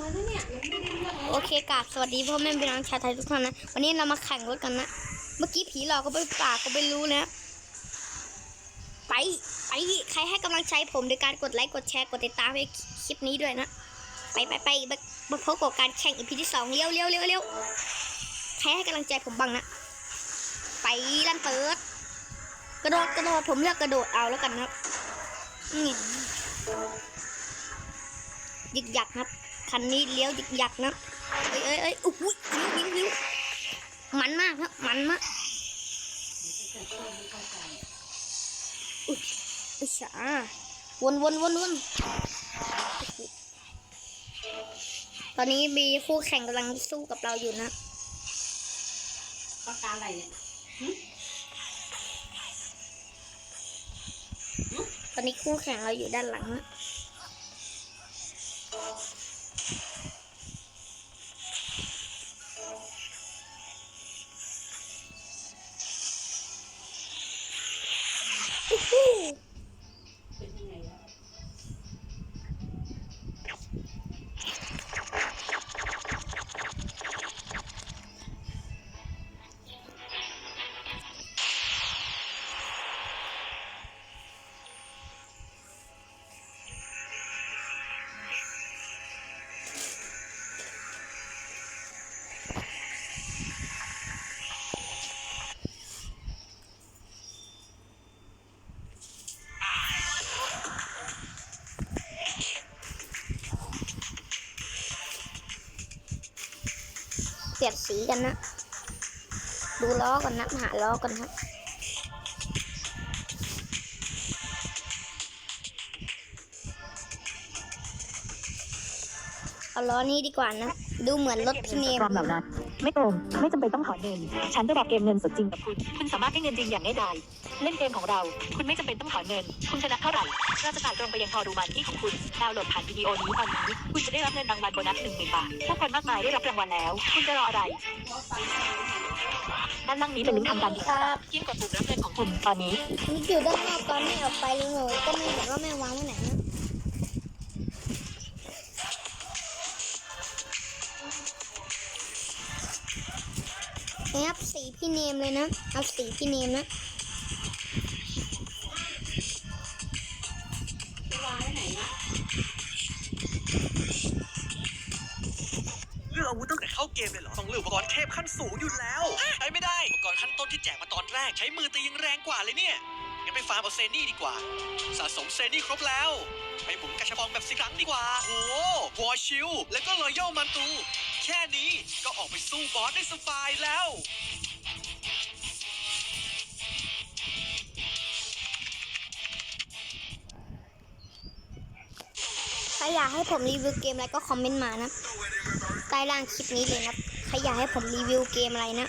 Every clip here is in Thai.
แล้วนะเนี่ยยังไม่ได้เรื่องเลยโอเคกราบสวัสดีพ่อแม่พี่น้องชาวไทยทุกท่านนะ วันนี้เรามาแข่งรถกันนะ เมื่อกี้ผีหลอกก็ไปปากก็ไม่รู้นะ ไป ไป ใครให้กำลังใจผมโดยการกดไลค์ กดแชร์ กดติดตามให้คลิปนี้ด้วยนะ ไปไปไปมามาพบกับการแข่งอีพีที่สองเร็วเร็วเร็วเร็วใครให้กำลังใจผมบ้างนะ ไปลั่นเปิด กระโดดกระโดดผมเลือกกระโดดเอาแล้วกันนะครับ นี่ยึกยักครับ คันนี้เลี้ยวยึกยักนะเอ้ยเอ้ยเอ้ยอุ้ยวิววิววิวมันมากครับมันมากอุ้ยอุ้ยฉาวนวนวนวนตอนนี้มีคู่แข่งกำลังสู้กับเราอยู่นะประการอะไรเนี่ยตอนนี้คู่แข่งเราอยู่ด้านหลังนะ Oh. ยนสีกันนะ ดูล้อก่อนนะ หาล้อก่อนครับเอาล้อนี้ดีกว่านะ ดูเหมือนรถพี่เนมปลอมเหล่านั้นไม่โกงไม่จำเป็นต้องถอนเงิน ฉันจะรับเกมเงินสดจริงกับคุณ คุณสามารถได้เงินจริงอย่างง่ายดาย เล่นเกมของเรา คุณไม่จำเป็นต้องถอนเงิน คุณชนะเท่าไหร่ เราจะจ่ายตรงไปยังพอดูมันที่ของคุณ ดาวน์โหลดผ่านวิดีโอนี้ตอนนี้ คุณจะได้รับเงินรางวัลโบนัสหนึ่งหมื่นบาทผู้คนมากมายได้รับรางวัลแล้ว คุณจะรออะไร ด้านล่างนี้เป็นลิงก์ทางการติดคต่อรับยิ่งกดปุ่มรับเงินของคุณตอนนี้นี่อยู่ด้านนอกตอนไม่ออกไปเลยหนูก็ไม่เห็นว่าแม่วางไว้ไหนนะนี่ครับสีพี่เนมเลยนะ เอาสีพี่เนมนะ กอุปกรณ์เทพขั้นสูงอยู่แล้ว ใช้ไม่ได้อุปกรณ์ขั้นต้นที่แจกมาตอนแรก ใช้มือตียังแรงกว่าเลยเนี่ย งั้นไปฟาร์มเอาเซนี่ดีกว่า สะสมเซนี่ครบแล้ว ไปหมุนกระชับปองแบบสิครั้งดีกว่าโอ้วอชิลแล้วก็รอยัลมันตู แค่นี้ก็ออกไปสู้บอสได้สบายแล้วใครอยากให้ผมรีวิวเกมอะไรก็คอมเมนต์มานะ ใต้ล่างคลิปนี้เลยนะ ใครอยากให้ผมรีวิวเกมอะไรนะ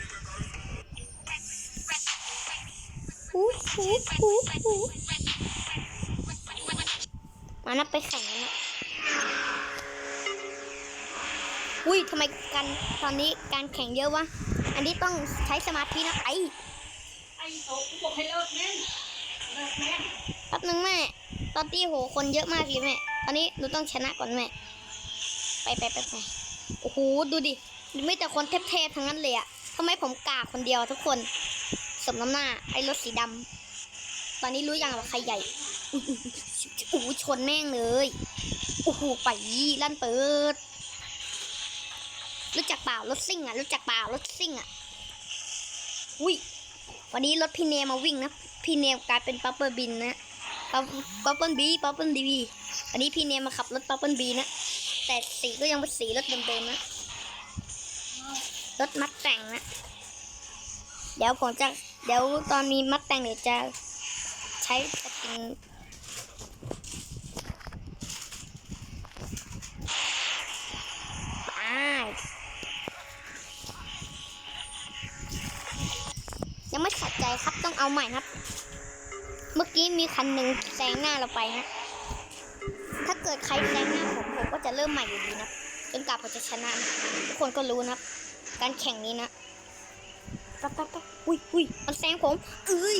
ฮู้ฮู้ฮู้ฮู้มานะไปแข่งนะอุ้ยทำไมกันตอนนี้การแข่งเยอะวะ อันนี้ต้องใช้สมาธินะไอ้ไอ้โตกูบอกให้เลิกเล่เลิกเล่แป๊บนึงแม่ ตอนที่โหคนเยอะมากเลยแม่ ตอนนี้หนูต้องชนะก่อนแม่ ไปไปไปไปโอ้โห ดูดิ ม่แต่คนเทพๆทั้งนั้นเลยอะทำไมผมกากคนเดียวทุกคน สมน้ำหน้า ไอ้รถสีดำ ตอนนี้รู้ยังว่าใครใหญ่อุ๊ยอุ๊ยโอ้โหชนแม่งเลยโอ้โหไปลั่นเปิด รู้จักเปล่ารถซิ่งอะรู้จักเปล่ารถซิ่งอะอุ้ย วันนี้รถพี่เนมมาวิ่งนะ พี่เนมกลายเป็นปั๊ปเปอร์บินนะปั๊ปปั๊ปเปิลบีปั๊ปเปิลดีวีอันนี้พี่เนมมาขับรถปั๊ปเปิลบีนะ แต่สีก็ยังเป็นสีรถเดิมๆนะ รถมัดแต่งนะ เดี๋ยวผมจะ เดี๋ยวตอนมีมัดแต่งเดี๋ยวจะใช้สกินยังไม่ขัดใจครับต้องเอาใหม่ครับ เมื่อกี้มีคันหนึ่งแซงหน้าเราไปนะถ้าเกิดใครแซงหน้าผมผมก็จะเริ่มใหม่อยู่ดีนะจนกว่าผมจะชนะนะทุกคนก็รู้นะครับ การแข่งนี้นะปั๊บปั๊บปั๊บอุ้ยอุ้ยมันแซงผมเอ้ย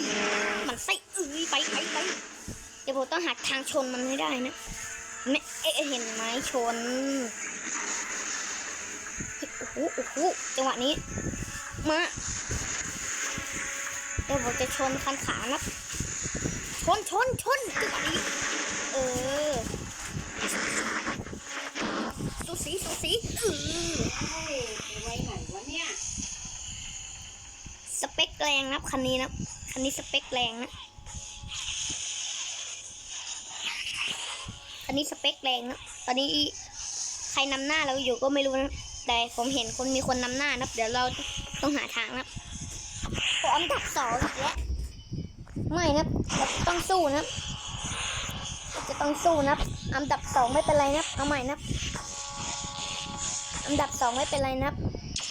มันไส้เอ้ยไปไปไปเดี๋ยวผมต้องหาทางชนมันให้ได้นะไม่เอ๊ะเห็นไหมชนโอ้โหโอ้โหจังหวะนี้ มาเดี๋ยวผมจะชนคันขานะชนชนชนจังหวะนี้เออสูสีสูสีเออ เฮ้ยไปไว้ไหนวะเนี่ย สเปค แรงนะคันนี้นะคันนี้สเปคแรงนะคันนี้สเปคแรงนะตอนนี้ใครนำหน้าเราอยู่ก็ไม่รู้นะแต่ผมเห็นคนมีคนนำหน้านะเดี๋ยวเราต้องหาทางนะขออันดับสองอีกแล้วไม่นะเราต้องสู้นะจะต้องสู้นะอันดับสองไม่เป็นไรนะเอาใหม่นะอันดับสองไม่เป็นไรนะ